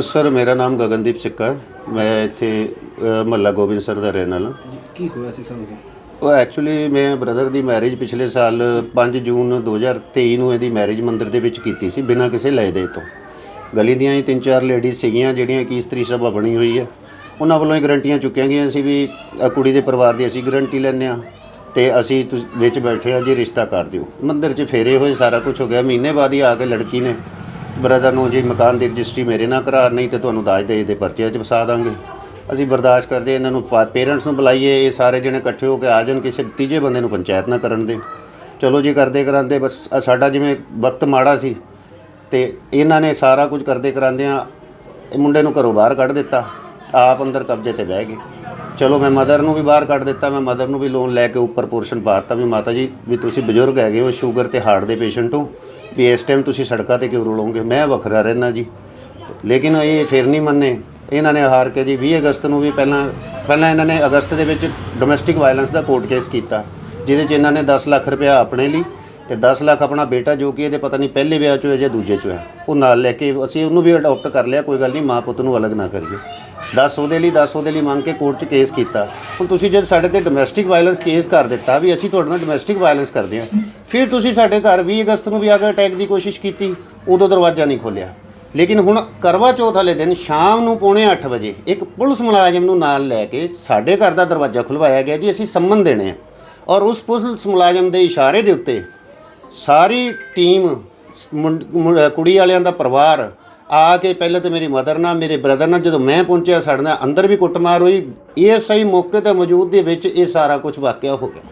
Sir ਮੇਰਾ ਨਾਮ ਗਗਨਦੀਪ ਸਿੱਕਾ ਮੈਂ ਇੱਥੇ ਮਹੱਲਾ ਗੋਬਿੰਦ ਸਰ ਦਾ ਰਹਿਣ ਵਾਲਾ। ਕੀ ਹੋਇਆ ਸੀ ਸਾਨੂੰ ਉਹ ਐਕਚੁਅਲੀ ਮੈਂ ਬ੍ਰਦਰ ਦੀ ਮੈਰਿਜ ਪਿਛਲੇ ਸਾਲ 5 ਜੂਨ 2023 ਨੂੰ ਇਹਦੀ ਮੈਰਿਜ ਮੰਦਿਰ ਦੇ ਵਿੱਚ ਕੀਤੀ ਸੀ ਬਿਨਾਂ ਕਿਸੇ ਲੈ ਦੇ ਤੋਂ। ਗਲੀ ਦੀਆਂ ਹੀ ਤਿੰਨ ਚਾਰ ਲੇਡੀਜ਼ ਸੀਗੀਆਂ ਜਿਹੜੀਆਂ ਕਿ ਇਸਤਰੀ ਸਭਾ ਬਣੀ ਹੋਈ ਹੈ। ਉਹਨਾਂ ਵੱਲੋਂ ਹੀ ਗਰੰਟੀਆਂ ਚੁੱਕੀਆਂ ਗਈਆਂ ਸੀ ਵੀ ਕੁੜੀ ਦੇ ਪਰਿਵਾਰ ਦੀ ਅਸੀਂ ਗਰੰਟੀ ਲੈਂਦੇ ਹਾਂ ਤੇ ਅਸੀਂ ਤੁਸ- ਵਿੱਚ ਬੈਠੇ ਆ ਜੀ ਰਿਸ਼ਤਾ ਕਰ ਦਿਓ। ਮੰਦਿਰ 'ਚ ਫੇਰੇ ਹੋਏ ਸਾਰਾ ਕੁਝ ਹੋ ਗਿਆ। ਮਹੀਨੇ ਬਾਅਦ ਹੀ ਆ ਕੇ ਲੜਕੀ ਨੇ ਬ੍ਰਦਰ ਨੂੰ ਜੀ ਮਕਾਨ ਦੀ ਰਜਿਸਟਰੀ ਮੇਰੇ ਨਾਲ ਕਰਾ, ਨਹੀਂ ਤੇ ਤੁਹਾਨੂੰ ਦਾਜ ਦੇ ਦੇ ਪਰਚੇ 'ਚ ਫਸਾ ਦਾਂਗੇ। ਅਸੀਂ ਬਰਦਾਸ਼ਤ ਕਰਦੇ ਇਹਨਾਂ ਨੂੰ ਪੇਰੈਂਟਸ ਨੂੰ ਬੁਲਾਈਏ, ਇਹ ਸਾਰੇ ਜਣੇ ਇਕੱਠੇ ਹੋ ਕੇ ਆ ਜਾਣ, ਕਿਸੇ ਤੀਜੇ ਬੰਦੇ ਨੂੰ ਪੰਚਾਇਤ ਨਾ ਕਰਨ ਦੇ ਚਲੋ ਜੀ ਕਰਦੇ ਕਰਾਂਦੇ ਬਸ ਸਾਡਾ ਜਿਵੇਂ ਵਕਤ ਮਾੜਾ ਸੀ ਤੇ ਇਹਨਾਂ ਨੇ ਸਾਰਾ ਕੁਝ ਕਰਦੇ ਕਰਾਂਦਿਆਂ ਇਹ ਮੁੰਡੇ ਨੂੰ ਘਰੋਂ ਬਾਹਰ ਕੱਢ ਦਿੱਤਾ, ਆਪ ਅੰਦਰ ਕਬਜ਼ੇ ਤੇ ਬਹਿ ਗਏ। ਚਲੋ ਮੈਂ ਮਦਰ ਨੂੰ ਵੀ ਬਾਹਰ ਕੱਢ ਦਿੱਤਾ, ਮੈਂ ਮਦਰ ਨੂੰ ਵੀ ਲੋਨ ਲੈ ਕੇ ਉੱਪਰ ਪੋਰਸ਼ਨ ਪਾਤਾ ਵੀ ਮਾਤਾ ਜੀ, ਵੀ ਤੁਸੀਂ ਬਜ਼ੁਰਗ ਹੈਗੇ ਹੋ, ਸ਼ੂਗਰ ਤੇ ਹਾਰਟ ਦੇ ਪੇਸ਼ੈਂਟ ਹੋ। ਵੀ ਇਸ ਟਾਈਮ ਤੁਸੀਂ ਸੜਕਾਂ ਤੇ ਕਿਉਂ ਰੋਲੋਗੇ ਮੈਂ ਵੱਖਰਾ ਰਹਿਣਾ ਜੀ। ਲੇਕਿਨ ਇਹ ਫਿਰ ਨਹੀਂ ਮੰਨੇ। ਇਹਨਾਂ ਨੇ ਹਾਰ ਕੇ ਜੀ 20 ਅਗਸਤ ਨੂੰ ਵੀ ਪਹਿਲਾਂ ਪਹਿਲਾਂ ਇਹਨਾਂ ਨੇ ਅਗਸਤ ਦੇ ਵਿੱਚ ਡੋਮੈਸਟਿਕ ਵਾਇਲੈਂਸ ਦਾ ਕੋਰਟ ਕੇਸ ਕੀਤਾ, ਜਿਹਦੇ 'ਚ ਇਹਨਾਂ ਨੇ 10 ਲੱਖ ਰੁਪਇਆ ਆਪਣੇ ਲਈ ਤੇ 10 ਲੱਖ ਆਪਣਾ ਬੇਟਾ ਜੋ ਕਿ ਇਹਦੇ ਪਤਾ ਨਹੀਂ ਪਹਿਲੇ ਵਿਆਹ 'ਚ ਹੋਇਆ ਜਾਂ ਦੂਜੇ 'ਚ ਹੋਇਆ, ਉਹ ਨਾਲ ਲੈ ਕੇ ਅਸੀਂ ਉਹਨੂੰ ਵੀ ਅਡਾਪਟ ਕਰ ਲਿਆ, ਕੋਈ ਗੱਲ ਨਹੀਂ, ਮਾਂ ਪੁੱਤ ਨੂੰ ਅਲੱਗ ਨਾ ਕਰੀਏ। 10 ਉਹਦੇ ਲਈ 10 ਉਹਦੇ ਲਈ ਮੰਗ ਕੇ ਕੋਰਟ 'ਚ ਕੇਸ ਕੀਤਾ। ਹੁਣ ਤੁਸੀਂ ਜਦ ਸਾਡੇ ਤੇ ਡੋਮੈਸਟਿਕ ਵਾਇਲੈਂਸ ਕੇਸ ਕਰ ਦਿੱਤਾ, ਵੀ ਅਸੀਂ ਤੁਹਾਡੇ ਨਾਲ ਡੋਮੈਸਟਿਕ ਵਾਇਲੈਂਸ ਕਰਦੇ ਹਾਂ ਫਿਰ ਤੁਸੀਂ ਸਾਡੇ ਘਰ 20 ਅਗਸਤ ਨੂੰ ਵੀ ਆ ਕੇ ਅਟੈਕ ਦੀ ਕੋਸ਼ਿਸ਼ ਕੀਤੀ, ਉਦੋਂ ਦਰਵਾਜ਼ਾ ਨਹੀਂ ਖੋਲਿਆ ਲੇਕਿਨ ਹੁਣ ਕਰਵਾ ਚੌਥ ਵਾਲੇ ਦਿਨ ਸ਼ਾਮ ਨੂੰ ਪੌਣੇ 8 ਵਜੇ ਇੱਕ ਪੁਲਿਸ ਮੁਲਾਜ਼ਮ ਨੂੰ ਨਾਲ ਲੈ ਕੇ ਸਾਡੇ ਘਰ ਦਾ ਦਰਵਾਜ਼ਾ ਖੁਲਵਾਇਆ ਗਿਆ ਜੀ, ਅਸੀਂ ਸੰਮਨ ਦੇਣੇ ਆ। ਔਰ ਉਸ ਪੁਲਿਸ ਮੁਲਾਜ਼ਮ ਦੇ ਇਸ਼ਾਰੇ ਦੇ ਉੱਤੇ ਸਾਰੀ ਟੀਮ, ਮੁੰਡ- ਮੁੰ- ਕੁੜੀ ਵਾਲਿਆਂ ਦਾ ਪਰਿਵਾਰ ਆ ਕੇ ਪਹਿਲੇ ਤੇ ਮੇਰੀ ਮਦਰ ਨਾਲ, ਮੇਰੇ ਬ੍ਰਦਰ ਨਾਲ ਜਦੋਂ ਮੈਂ ਪਹੁੰਚਿਆ ਸਾਡੇ ਨਾਲ, ਅੰਦਰ ਵੀ ਕੁੱਟਮਾਰ ਹੋਈ। ਏਐਸਆਈ ਮੌਕੇ ਤੇ ਮੌਜੂਦ ਦੇ ਵਿੱਚ ਇਹ ਸਾਰਾ ਕੁਝ ਵਾਕਿਆ ਹੋ ਗਿਆ।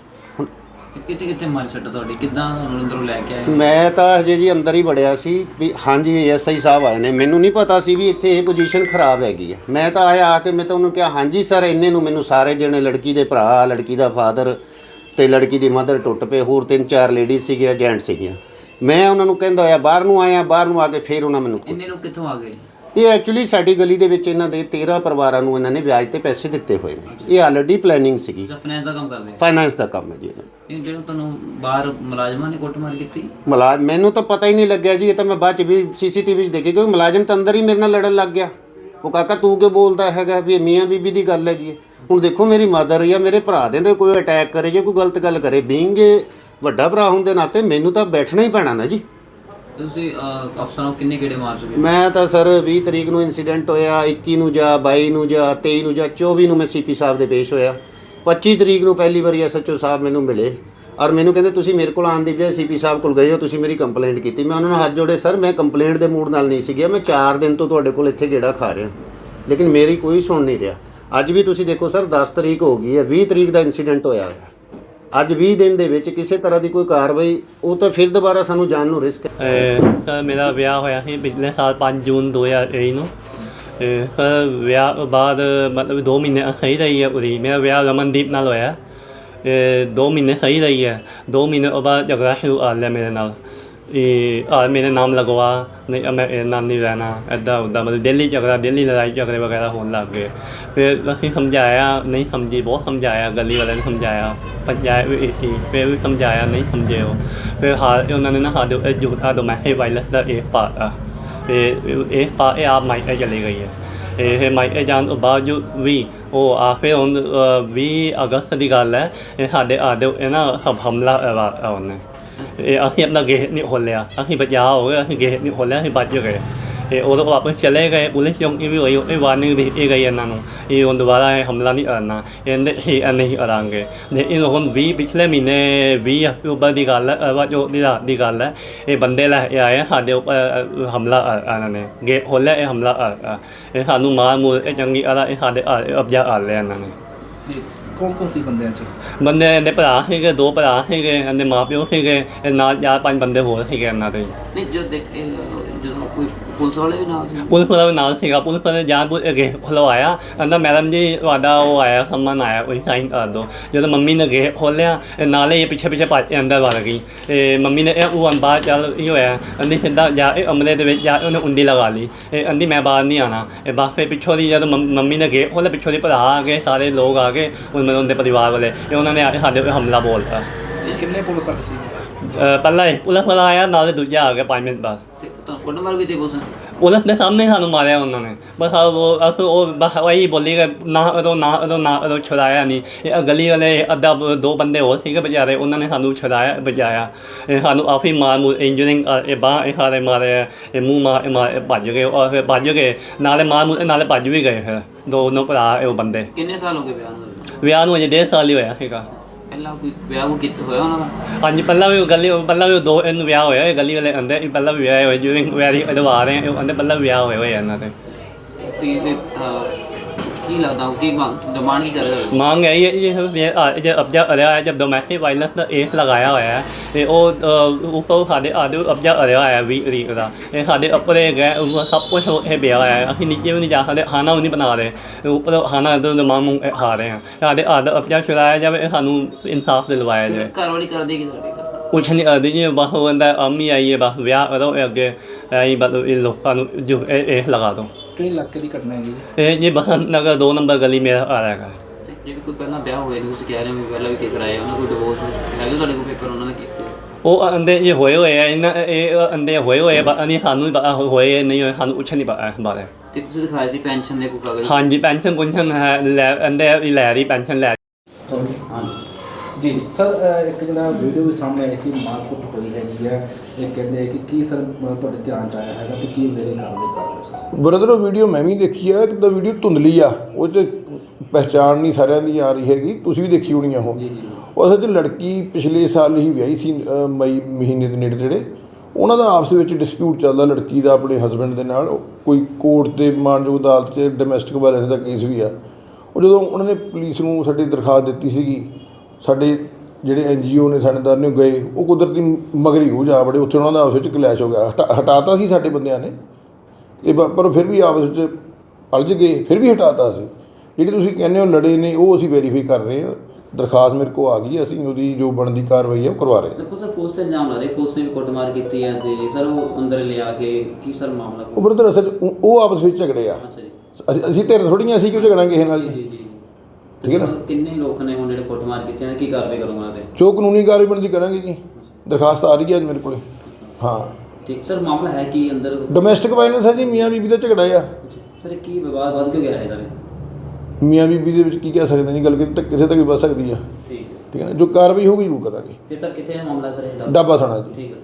ਕਿਤੇ ਕਿਤੇ ਮਾਰੀ ਸੱਟ ਤੁਹਾਡੀ? ਕਿੱਦਾਂ ਤੁਹਾਨੂੰ ਅੰਦਰੋਂ ਲੈ ਕੇ ਆਏ? ਮੈਂ ਤਾਂ ਹਜੇ ਜੀ ਅੰਦਰ ਹੀ ਵੜਿਆ ਸੀ ਵੀ ਹਾਂਜੀ ਐਸਆਈ ਸਾਹਿਬ ਆਏ ਨੇ। ਮੈਨੂੰ ਨਹੀਂ ਪਤਾ ਸੀ ਵੀ ਇੱਥੇ ਇਹ ਪੋਜੀਸ਼ਨ ਖਰਾਬ ਹੈਗੀ ਹੈ। ਮੈਂ ਤਾਂ ਆਇਆ ਆ ਕੇ ਮੈਂ ਤਾਂ ਉਹਨੂੰ ਕਿਹਾ ਹਾਂਜੀ ਸਰ ਇੰਨੇ ਨੂੰ ਮੈਨੂੰ ਸਾਰੇ ਜਣੇ ਲੜਕੀ ਦੇ ਭਰਾ ਲੜਕੀ ਦਾ ਫਾਦਰ ਤੇ ਲੜਕੀ ਦੀ ਮਦਰ ਟੁੱਟ ਪਏ ਹੋਰ ਤਿੰਨ ਚਾਰ ਲੇਡੀਜ਼ ਸੀਗੀਆਂ ਜੈਂਟ ਸੀਗੀਆਂ। ਮੈਂ ਉਹਨਾਂ ਨੂੰ ਕਹਿੰਦਾ ਹੋਇਆ ਬਾਹਰ ਨੂੰ ਆਇਆ ਬਾਹਰ ਨੂੰ ਆ ਕੇ ਫੇਰ ਉਹਨਾਂ ਮੈਨੂੰ ਇੰਨੇ ਲੋਕ ਕਿੱਥੋਂ ਆ ਗਏ? ਇਹ ਐਕਚੁਅਲੀ ਸਾਡੀ ਗਲੀ ਦੇ ਵਿੱਚ ਇਹਨਾਂ ਦੇ 13 ਪਰਿਵਾਰਾਂ ਨੂੰ ਇਹਨਾਂ ਨੇ ਵਿਆਜ ਤੇ ਪੈਸੇ ਦਿੱਤੇ ਹੋਏ ਨੇ। ਇਹ ਆਲਰੇਡੀ ਪਲੈਨਿੰਗ ਸੀਗੀ। ਫਾਈਨੈਂਸ ਦਾ ਕੰਮ ਕਰਦੇ ਆ? ਫਾਈਨਾਂਸ ਦਾ ਕੰਮ ਹੈ ਜੀ ਇਹਨਾਂ ਦਾ। ਇਹ ਜਿਹੜਾ ਤੁਹਾਨੂੰ ਬਾਹਰ ਮੁਲਾਜ਼ਮਾਂ ਨੇ ਕੁੱਟਮਾਰ ਕੀਤੀ? ਮੁਲਾਜ਼ਮ ਮੈਨੂੰ ਤਾਂ ਪਤਾ ਹੀ ਨਹੀਂ ਲੱਗਿਆ ਜੀ ਇਹ ਤਾਂ ਮੈਂ ਬਾਅਦ ਚ ਵੀ ਸੀਸੀਟੀਵੀ 'ਚ ਦੇਖੇ ਕਿਉਂਕਿ ਮੁਲਾਜ਼ਮ ਤਾਂ ਅੰਦਰ ਹੀ ਮੇਰੇ ਨਾਲ ਲੜਨ ਲੱਗ ਗਿਆ। ਉਹ ਕਾਕਾ ਤੂੰ ਕਿਉਂ ਬੋਲਦਾ ਹੈਗਾ ਵੀ ਇਹ ਮੀਆਂ ਬੀਬੀ ਦੀ ਗੱਲ ਹੈਗੀ ਹੈ? ਹੁਣ ਦੇਖੋ ਮੇਰੀ ਮਦਰ ਜਾਂ ਮੇਰੇ ਭਰਾ ਦੇ ਕੋਈ ਅਟੈਕ ਕਰੇ ਜਾਂ ਕੋਈ ਗਲਤ ਗੱਲ ਕਰੇ ਬੀਇੰਗ ਵੱਡਾ ਭਰਾ ਹੋਣ ਦੇ ਨਾਤੇ ਮੈਨੂੰ ਤਾਂ ਬੈਠਣਾ ਹੀ ਪੈਣਾ ਨਾ ਜੀ। ਤੁਸੀਂ ਅਹ, ਅਫਸਰਾਂ ਨੂੰ ਕਿੰਨੇ ਗੇੜੇ ਮਾਰ ਚੁੱਕੇ ਮੈਂ ਤਾਂ ਸਰ 20 ਤਰੀਕ ਨੂੰ ਇਨਸੀਡੈਂਟ ਹੋਇਆ 21 ਨੂੰ ਜਾਂ 22 ਨੂੰ ਜਾਂ 23 ਨੂੰ ਜਾਂ 24 ਨੂੰ ਮੈਂ ਸੀਪੀ ਸਾਹਿਬ ਦੇ ਪੇਸ਼ ਹੋਇਆ। 25 ਤਰੀਕ ਨੂੰ ਪਹਿਲੀ ਵਾਰੀ ਐਸਐਚਓ ਸਾਹਿਬ ਮੈਨੂੰ ਮਿਲੇ ਔਰ ਮੈਨੂੰ ਕਹਿੰਦੇ ਤੁਸੀਂ ਮੇਰੇ ਕੋਲ ਆਉਣ ਦੀ ਬਜਾਏ ਸੀਪੀ ਸਾਹਿਬ ਕੋਲ ਗਏ ਹੋ ਤੁਸੀਂ ਮੇਰੀ ਕੰਪਲੇਂਟ ਕੀਤੀ। ਮੈਂ ਉਹਨਾਂ ਨੂੰ ਹੱਥ ਜੋੜੇ ਸਰ ਮੈਂ ਕੰਪਲੇਂਟ ਦੇ ਮੂਡ ਨਾਲ ਨਹੀਂ ਸੀ ਗਿਆ ਮੈਂ 4 ਦਿਨ ਤੋਂ ਤੁਹਾਡੇ ਕੋਲ ਇੱਥੇ ਗੇੜਾ ਖਾ ਰਿਹਾ। ਲੇਕਿਨ ਮੇਰੀ ਕੋਈ ਸੁਣ ਨਹੀਂ ਰਿਹਾ। ਅੱਜ ਵੀ ਤੁਸੀਂ ਦੇਖੋ ਸਰ 10 ਤਰੀਕ ਹੋ ਗਈ ਹੈ 20 ਤਰੀਕ ਦਾ ਇਨਸੀਡੈਂਟ ਹੋਇਆ ਹੈ। ਅੱਜ 20 ਦਿਨ ਦੇ ਵਿੱਚ ਕਿਸੇ ਤਰ੍ਹਾਂ ਦੀ ਕੋਈ ਕਾਰਵਾਈ, ਉਹ ਤਾਂ ਫਿਰ ਦੁਬਾਰਾ ਸਾਨੂੰ ਜਾਣ ਨੂੰ ਰਿਸਕ ਹੈ। ਅਹ ਮੇਰਾ ਵਿਆਹ ਹੋਇਆ ਸੀ ਪਿਛਲੇ ਸਾਲ 5 ਜੂਨ 2023 ਨੂੰ। ਅਹ ਸਰ ਵਿਆਹ ਬਾਅਦ ਮਤਲਬ 2 ਮਹੀਨੇ ਸਹੀ ਰਹੀ ਹੈ ਪੂਰੀ। ਮੇਰਾ ਵਿਆਹ ਰਮਨਦੀਪ ਨਾਲ ਹੋਇਆ। 2 ਮਹੀਨੇ ਸਹੀ ਰਹੀ ਹੈ। 2 ਮਹੀਨੇ ਤੋਂ ਬਾਅਦ ਝਗੜਾ ਸ਼ੁਰੂ ਆ ਲਿਆ ਮੇਰੇ ਨਾਲ। ਇਹ ਆ ਮੇਰੇ ਨਾਮ ਲਗਵਾ ਨਹੀਂ ਅ, ਮੈਂ ਇਹ ਨਾਮ ਨਹੀਂ ਰਹਿਣਾ ਐਦਾਂ ਉੱਦਾਂ ਮਤਲਬ ਦਿੱਲੀ ਝਗੜਾ ਦਿੱਲੀ ਲੜਾਈ ਝਗੜੇ ਵਗੈਰਾ ਹੋਣ ਲੱਗ ਗਏ। ਫਿਰ ਅਸੀਂ ਸਮਝਾਇਆ ਨਹੀਂ ਸਮਝੀ ਬਹੁਤ ਸਮਝਾਇਆ ਗਲੀ ਵਾਲਿਆਂ ਨੇ ਸਮਝਾਇਆ ਪੰਚਾਇਤ ਵੀ ਕੀਤੀ, ਫਿਰ ਵੀ ਸਮਝਾਇਆ ਨਹੀਂ ਸਮਝੇ ਉਹ। ਫਿਰ ਹਾਲ ਉਹਨਾਂ ਨੇ ਨਾ ਸਾਡੇ ਇਹ ਜੁਗਤਾ ਦੋ ਮੈਂ ਵਾਇਲੈਂਸ ਦਾ ਇਹ ਪਾ ਪਾਤਾ। ਤੇ ਇਹ ਪਾ ਇਹ ਆਪ ਮਾਈਕੇ ਚਲੀ ਗਈ ਹੈ। ਇਹ ਮਾਈਕ ਜਾਣ ਤੋਂ ਬਾਵਜੂਦ ਵੀ ਉਹ ਆ ਫਿਰ ਹੁਣ ਅ, 20 ਅਗਸਤ ਦੀ ਗੱਲ ਹੈ ਇਹ ਸਾਡੇ ਆਦੇ ਇਹ ਨਾ ਹਮ- ਹਮਲਾ ਉਹਨੇ। ਇਹ ਅਸੀਂ ਆਪਣਾ ਗੇਟ ਨਹੀਂ ਖੋਲ੍ਹਿਆ। ਅਸੀਂ ਬਚਾਅ ਹੋ ਗਏ ਅਸੀਂ ਗੇਟ ਨਹੀਂ ਖੋਲ੍ਹਿਆ ਅਸੀਂ ਬਚ ਗਏ। ਇਹ ਉਦੋਂ ਵਾਪਸ ਚਲੇ ਗਏ, ਪੁਲਿਸ ਚੌਂਕੀ ਵੀ ਹੋਈ ਇਹ ਵਾਰਨਿੰਗ ਦਿੱਤੀ ਗਈ ਇਹਨਾਂ ਨੂੰ ਇਹ ਹੁਣ ਦੁਬਾਰਾ ਇਹ ਹਮਲਾ ਨਹੀਂ ਕਰਨਾ ਇਹਨੇ ਹੀ ਨਹੀਂ ਕਰਾਂਗੇ। ਤੇ ਇਹ ਹੁਣ 20 ਪਿਛਲੇ ਮਹੀਨੇ 20 ਅਕਤੂਬਰ ਦੀ ਗੱਲ ਹੈ ਵਾ ਜੋ ਦੀ ਰਾਤ ਦੀ ਗੱਲ ਹੈ, ਇਹ ਬੰਦੇ ਲੈ ਕੇ ਆਏ ਸਾਡੇ ਉੱਪਰ ਹਮਲਾ ਕਰ- ਇਹਨਾਂ ਨੇ, ਗੇਟ ਖੋਲ੍ਹਿਆ, ਇਹ ਹਮਲਾ ਕਰਤਾ ਇਹ ਸਾਨੂੰ ਮਾਰ ਮੂਰ ਇਹ ਚੰਗੀ ਤਰ੍ਹਾਂ ਇਹ ਸਾਡੇ ਅਬਜਾ ਕਰ ਲਿਆ ਇਹਨਾਂ ਨੇ। ਕੌਣ ਕੌਣ ਸੀ ਬੰਦਿਆਂ ਚ? ਬੰਦੇ ਦੇ ਭਰਾ ਸੀਗੇ ਦੋ ਭਰਾ ਸੀਗੇ ਇਹਦੇ ਮਾਪਿਓ ਸੀਗੇ ਇਹ ਨਾਲ ਚਾਰ ਪੰਜ ਬੰਦੇ ਹੋਰ ਸੀਗੇ ਇਹਨਾਂ ਦੇ। ਨਹੀਂ ਜੋ ਦੇਖ ਜਦੋਂ ਕੋਈ ਪੁਲਿਸ ਵਾਲੇ ਵੀ ਨਾਲ ਸੀ। ਪੁਲਿਸ ਵਾਲਾ ਵੀ ਨਾਲ ਸੀਗਾ। ਪੁਲਿਸ ਵਾਲੇ ਜਾਣ ਬੁੱਝ ਕੇ ਖਲਵਾਇਆ ਕਹਿੰਦਾ ਮੈਡਮ ਜੀ ਤੁਹਾਡਾ ਉਹ ਆਇਆ ਸੰਮਨ ਆਇਆ ਕੋਈ ਸਾਈਨ ਕਰ ਦਿਓ। ਜਦੋਂ ਮੰਮੀ ਨੇ ਗੇ ਖੋਲਿਆ ਨਾਲੇ ਇਹ ਪਿੱਛੇ ਪਿੱਛੇ ਭੱਜ ਅੰਦਰ ਵੜ ਗਈ। ਤੇ ਮੰਮੀ ਨੇ ਇਹ ਉਹ ਬਾਹਰ ਚੱਲ ਇਹ ਹੋਇਆ? ਅੰਦੀ ਸਿੱਧਾ ਜਾ ਇਹ ਅਮਲੇ ਦੇ ਵਿੱਚ ਜਾ ਕੇ ਉਹਨੇ ਉੰਡੀ ਲਗਾ ਲਈ। ਇਹ ਅੰਦੀ ਮੈਂ ਬਾਹਰ ਨਹੀਂ ਆਣਾ ਇਹ ਬਾਹਰ ਫਿਰ ਪਿੱਛੋਂ ਦੀ ਜਦੋਂ ਮੰਮ- ਮੰਮੀ ਨੇ ਗੇ ਖੋਲੇ ਪਿੱਛੋਂ ਦੀ ਭਰਾ ਆ ਗਏ ਸਾਰੇ ਲੋਕ ਆ ਗਏ ਉਹ ਮੇਰੇ ਉਹਦੇ ਪਰਿਵਾਰ ਵਾਲੇ। ਇਹ ਉਹਨਾਂ ਨੇ ਆ ਕੇ ਸਾਡੇ ਉੱਤੇ ਹਮਲਾ ਬੋਲਤਾ। ਇਹ ਕਿੰਨੇ ਪੁਲਿਸ ਵਾਲੇ ਸੀ? ਅਹ ਪਹਿਲਾਂ ਇਹ ਪੁਲਿਸ ਵਾਲਾ ਆਇਆ ਨਾਲੇ ਦੂਜਾ ਆ ਗਿਆ 5 ਮਿੰਟ ਬਾਅਦ। ਤੇ ਕੁੱਟਮਾਰ ਕੀਤੀ ਪੁਲਿਸ ਨੇ ਉਹਨਾਂ ਦੇ ਸਾਹਮਣੇ ਸਾਨੂੰ ਮਾਰਿਆ ਉਹਨਾਂ ਨੇ। ਬਸ ਆ ਉਹ ਅਸ- ਉਹ ਬਸ ਵਹੀ ਬੋਲੀ ਕਿ ਨਾ ਉਦੋਂ ਨਾ ਉਦੋਂ ਨਾ ਉਦੋਂ ਛੁਡਾਇਆ ਨਹੀਂ। ਇਹ ਗਲੀ ਵਾਲੇ ਅੱਧਾ ਦੋ ਬੰਦੇ ਹੋਰ ਸੀਗੇ ਬਜਾਰੇ ਉਹਨਾਂ ਨੇ ਸਾਨੂੰ ਛੁਡਾਇਆ ਬਜਾਇਆ ਇਹ ਸਾਨੂੰ ਆਫੀ ਮਾਰ ਮੂ ਇੰਜਰਿੰਗ ਇਹ ਬਾਹ ਇਹ ਹਾਰੇ ਮਾਰੇ ਇਹ ਮੂੰਹ ਮਾਰ ਇਹ ਮਾਰ- ਇਹ ਭੱਜ ਗਏ ਔਰ ਫਿਰ ਭੱਜ ਗਏ। ਨਾਲੇ ਮਾਰ ਮੂ ਨਾਲੇ ਭੱਜ ਵੀ ਗਏ ਫਿਰ। ਦੋਨੋਂ ਭਰਾ ਇਹ ਉਹ ਬੰਦੇ। ਕਿੰਨੇ ਸਾਲ ਹੋ ਗਏ ਵਿਆਹ ਨੂੰ? ਵਿਆਹ ਨੂੰ ਅਜੇ ਡੇਢ ਸਾਲ ਹੀ ਹੋਇਆ ਸੀਗਾ। ਪਹਿਲਾਂ ਕੋਈ ਵਿਆਹ ਉਹ ਕਿੱਥੇ ਹੋਇਆ ਉਹਨਾਂ ਦਾ? ਹਾਂਜੀ ਪਹਿਲਾਂ ਵੀ ਉਹ ਗਲੀ ਪਹਿਲਾਂ ਵੀ ਉਹ ਦੋ ਇਹਨੂੰ ਵਿਆਹ ਹੋਇਆ ਇਹ ਗਲੀ ਵਾਲੇ ਅੰਦਰ ਪਹਿਲਾਂ ਵੀ ਵਿਆਹ ਹੋਇਆ ਜਿਵੇਂ ਵੈਰੀ ਅਦਵਾ ਰਹੇ ਆ ਅੰਦਰ ਪਹਿਲਾਂ ਵੀ ਵਿਆਹ ਹੋਏ ਹੋਏ ਆ ਇਹਨਾਂ ਦੇ ਇਹ, ਅਹ, ਲੱਗਦਾ ਹੋ ਕੀ ਡਿਮਾਂਡ ਕਰ ਰਹੇ ਮੰਗ ਹੈ ਇਹ ਜੇ ਅਬਜਾ ਅਰਿਆ ਹੈ ਜਬ ਡੋਮੈਸਟਿਕ ਵਾਇਲੈਂਸ ਦਾ ਇਹ ਲਗਾਇਆ ਹੋਇਆ ਹੈ ਤੇ ਉਹ ਉਹ ਸਾਡੇ ਆਦੇ ਅਬਜਾ ਅਰਿਆ ਹੈ ਵੀ ਰੀਕ ਦਾ ਇਹ ਸਾਡੇ ਉੱਪਰੇ ਗਏ ਸਭ ਕੁਝ ਇਹ ਬਿਆ ਹੋਇਆ ਅਸੀਂ ਨੀਚੇ ਵੀ ਨਹੀਂ ਜਾ ਸਕਦੇ ਖਾਣਾ ਵੀ ਨਹੀਂ ਬਣਾ ਰਹੇ ਉੱਪਰ ਖਾਣਾ ਇਧਰ ਦੇ ਮਾਮੂ ਖਾ ਰਹੇ ਹਾਂ। ਸਾਡੇ ਆਦੇ ਅਬਜਾ ਛੁਰਾਇਆ ਜਾਵੇ ਸਾਨੂੰ ਇਨਸਾਫ ਦਿਲਵਾਇਆ ਜਾਵੇ। ਘਰ ਵਾਲੀ ਕਰਦੀ ਕਿ ਕੁਛ ਨਹੀਂ ਅਦੀ ਜੀ ਉਹ ਕਹਿੰਦਾ ਅੰਮੀ ਆਈ ਹੈ ਬਸ ਵਿਆਹ ਕਰੋ ਇਹ ਅੱਗੇ ਐਂ ਮਤਲਬ ਇਹ ਲੋਕਾਂ ਨੂੰ ਜੋ ਇਹ ਇਹ ਲਗਾ ਦੋ ਕਿਹੜੇ ਇਲਾਕੇ ਦੀ ਘਟਨਾ ਹੈਗੀ ਜੀ? ਇਹ ਜੀ ਬਸੰਤ ਨਗਰ 2 ਨੰਬਰ ਗਲੀ ਮੇਰਾ ਆ ਰਿਹਾ ਹੈ ਤੇ ਜਿਵੇਂ ਕੋਈ ਪਹਿਲਾਂ ਵਿਆਹ ਹੋਇਆ ਤੁਸੀਂ ਕਹਿ ਰਹੇ ਹੋ ਵੀ ਪਹਿਲਾਂ ਵੀ ਕੇ ਕਰਾਇਆ ਉਹਨਾਂ ਕੋਈ ਡਿਵੋਰਸ ਹੈਗੇ ਤੁਹਾਡੇ ਕੋਲ ਪੇਪਰ ਉਹਨਾਂ ਨੇ ਕੀਤੇ? ਉਹ ਅੰਦੇ ਇਹ ਹੋਏ ਹੋਏ ਆ ਇਹਨਾਂ ਇਹ ਅੰਦੇ ਹੋਏ ਹੋਏ ਆ ਨਹੀਂ ਸਾਨੂੰ ਨਹੀਂ ਪਤਾ ਹੋਏ ਨਹੀਂ ਹੋਏ ਸਾਨੂੰ ਕੁਛ ਨਹੀਂ ਪਤਾ ਇਸ ਬਾਰੇ। ਤੇ ਤੁਸੀਂ ਦਿਖਾਇਆ ਸੀ ਪੈਨਸ਼ਨ ਦੇ ਕੋਈ ਕਾਗਜ਼? ਹਾਂਜੀ ਪੈਨਸ਼ਨ ਪੁੰਸ਼ਨ ਹੈ ਲੈ ਅੰਦੇ ਲੈ ਰਹੀ ਪੈਨਸ਼ਨ ਲੈ ਹਾਂਜੀ। ਜੀ ਸਰ ਇੱਕ ਜਿਹੜਾ ਵੀਡੀਓ ਵੀ ਸਾਹਮਣੇ ਆਈ ਸੀ ਮਾਰਕੁੱਟ ਹੋਈ ਹੈਗੀ ਹੈ ਇਹ ਕਹਿੰਦੇ ਕਿ ਕੀ ਸਰ ਤੁਹਾਡੇ ਧਿਆਨ ਚ ਆਇਆ ਹੈਗਾ ਤੇ ਕੀ ਮੇਰੇ ਕਾਰਵਾਈ ਕਰ ਰਹੇ ਹੋ ਸਰ ਬ੍ਰਦਰ ਉਹ ਵੀਡੀਓ ਮੈਂ ਵੀ ਦੇਖੀ ਆ ਕਿ ਤਾਂ ਵੀਡੀਓ ਧੁੰਦਲੀ ਆ ਉਹ 'ਚ ਪਹਿਚਾਣ ਨਹੀਂ ਸਾਰਿਆਂ ਦੀ ਆ ਰਹੀ ਹੈਗੀ ਤੁਸੀਂ ਵੀ ਦੇਖੀ ਹੋਣੀ ਆ ਉਹ। ਉਹ ਅਸਲ 'ਚ ਲੜਕੀ ਪਿਛਲੇ ਸਾਲ ਹੀ ਵਿਆਹੀ ਸੀ ਅ, ਮਈ ਮਹੀਨੇ ਦੇ ਨੇੜੇ ਤੇੜੇ। ਉਹਨਾਂ ਦਾ ਆਪਸ ਵਿੱਚ ਡਿਸਪਿਊਟ ਚੱਲਦਾ ਲੜਕੀ ਦਾ ਆਪਣੇ ਹਸਬੰਡ ਦੇ ਨਾਲ ਉਹ ਕੋਈ ਕੋਰਟ ਤੇ ਮਾਨਯੋਗ ਅਦਾਲਤ 'ਚ ਡੋਮੈਸਟਿਕ ਵਾਇਲੈਂਸ ਦਾ ਕੇਸ ਵੀ ਆ। ਉਹ ਜਦੋਂ ਉਹਨਾਂ ਨੇ ਪੁਲਿਸ ਨੂੰ ਸਾਡੀ ਦਰਖਾਸਤ ਦਿੱਤੀ ਸੀਗੀ ਸਾਡੇ ਜਿਹੜੇ ਐਨਜੀਓ ਨੇ ਥਾਣੇਦਾਰ ਨੇ ਗਏ ਉਹ ਕੁਦਰਤੀ ਮਗਰੀ ਹੋ ਜਾ ਬੜੇ ਉੱਥੇ ਉਹਨਾਂ ਦਾ ਆਪਸ ਵਿੱਚ ਕਲੈਸ਼ ਹੋ ਗਿਆ। ਹਟਾ- ਹਟਾਤਾ ਸੀ ਸਾਡੇ ਬੰਦਿਆਂ ਨੇ। ਤੇ ਪਰ ਫਿਰ ਵੀ ਆਪਸ ਵਿੱਚ ਅਲਝ ਗਏ ਫਿਰ ਵੀ ਹਟਾਤਾ ਸੀ। ਜਿਹੜੀ ਤੁਸੀਂ ਕਹਿੰਦੇ ਹੋ ਲੜੇ ਨੇ ਉਹ ਅਸੀਂ ਵੈਰੀਫਾਈ ਕਰ ਰਹੇ ਹਾਂ। ਦਰਖਾਸਤ ਮੇਰੇ ਕੋਲ ਆ ਗਈ ਹੈ, ਅਸੀਂ ਉਹਦੀ ਜੋ ਬਣਦੀ ਕਾਰਵਾਈ ਹੈ ਉਹ ਕਰਵਾ ਰਹੇ ਹਾਂ। ਦੇਖੋ ਸਰ ਪੁਲਿਸ ਤੇ ਇਲਜ਼ਾਮ ਲਾ ਰਹੇ ਪੁਲਿਸ ਨੇ ਵੀ ਕੁੱਟਮਾਰ ਕੀਤੀ ਹੈ ਤੇ ਸਰ ਉਹ ਅੰਦਰ ਲਿਆ ਕੇ ਕੀ ਸਰ ਮਾਮਲਾ? ਉਹ ਬਰਦਰ ਅਸਲ ਉਹ ਆਪਸ ਵਿੱਚ ਝਗੜੇ ਆ। ਜੀ। ਅਸੀਂ ਅਸੀਂ ਤੇਰੇ ਥੋੜੀਆਂ ਅਸੀਂ ਕਿਉਂ ਝਗੜਾਂਗੇ ਕਿਸੇ ਨਾਲ ਜੀ? ਜੀ ਜੀ। ਠੀਕ ਹੈ ਨਾ? ਕਿੰਨੇ ਲੋਕ ਨੇ ਹੁਣ ਜਿਹੜੇ ਕੁੱਟਮਾਰ ਕੀਤੇ ਨੇ ਕੀ ਕਾਰਵਾਈ ਕਰੋਗੇ ਉਹਨਾਂ ਤੇ? ਜੋ ਕਾਨੂੰਨੀ ਕਾਰਵਾਈ ਬਣਦੀ ਕਰਾਂਗੇ ਜੀ। ਦਰਖਾਸਤ ਆ ਰਹੀ ਹੈ ਅੱਜ ਮੇਰੇ ਕੋਲੇ। ਹਾਂ। ਠੀਕ ਸਰ ਮਾਮਲਾ ਹੈ ਕੀ ਅੰਦਰ? ਡੋਮੈਸਟਿਕ ਵਾਇਲੈਂਸ ਹੈ ਜੀ ਮੀਆਂ ਬੀਬੀ ਦਾ ਝਗੜਾ ਆ। ਸਰ ਕੀ ਵਿਵਾਦ ਵੱਧ ਕਿਉਂ ਗਿਆ ਹੈ ਸਰ ਮੀਆਂ ਬੀਬੀ ਦੇ ਵਿੱਚ ਕੀ ਕਹਿ ਸਕਦੇ ਨਹੀਂ ਗੱਲ ਕਿਤੇ ਤੱਕ ਕਿਸੇ ਤੱਕ ਵੀ ਵੱਧ ਸਕਦੀ ਆ। ਠੀਕ ਹੈ। ਠੀਕ ਹੈ ਜੋ ਕਾਰਵਾਈ ਹੋਊਗੀ ਜ਼ਰੂਰ ਕਰਾਂਗੇ। ਤੇ ਸਰ ਕਿੱਥੇ ਹੈ ਮਾਮਲਾ ਸਰ ਇਹ ਡਾਬਾ ਥਾਣਾ ਜੀ। ਠੀਕ ਹੈ